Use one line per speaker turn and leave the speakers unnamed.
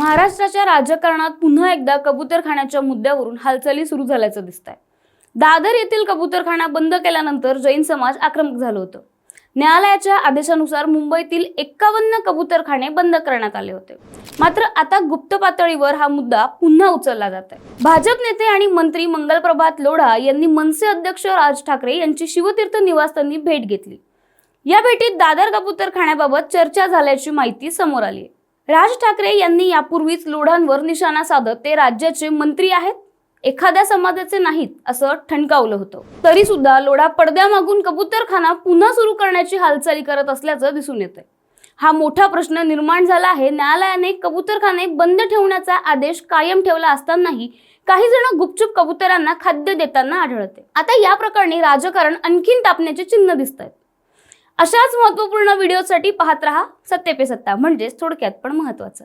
महाराष्ट्राच्या राजकारणात पुन्हा एकदा कबूतरखान्याच्या मुद्द्यावरून हालचाली सुरू झाल्याचं दिसत आहे दादर येथील कबूतरखाना बंद केल्यानंतर जैन समाज आक्रमक झालं होतं. न्यायालयाच्या आदेशानुसार मुंबईतील एक्कावन्न कबूतरखाने बंद करण्यात आले होते. मात्र आता गुप्त पातळीवर हा मुद्दा पुन्हा उचलला जात आहे भाजप नेते आणि मंत्री मंगलप्रभात लोढा यांनी मनसे अध्यक्ष राज ठाकरे यांची शिवतीर्थ निवासस्थानी भेट घेतली. या भेटीत दादर कबूतरखान्याबाबत चर्चा झाल्याची माहिती समोर आली आहे राज ठाकरे यांनी यापूर्वीच लोढांवर निशाणा साधत ते राज्याचे मंत्री आहेत. एखाद्या समाजाचे नाहीत असं ठणकावलं होतं. तरी सुद्धा लोढा पडद्यामागून कबूतरखाना पुन्हा सुरू करण्याची हालचाली करत असल्याचं दिसून येतंय. हा मोठा प्रश्न निर्माण झाला आहे. न्यायालयाने कबूतरखाने बंद ठेवण्याचा आदेश कायम ठेवला असतानाही काही जण गुपचूप कबुतरांना खाद्य देताना आढळते. आता या प्रकरणी राजकारण आणखीन तापण्याचे चिन्ह दिसत आहेत अशाच महत्त्वपूर्ण व्हिडिओसाठी पाहत राहा सत्ते पे सत्ता म्हणजेच थोडक्यात पण महत्त्वाचं.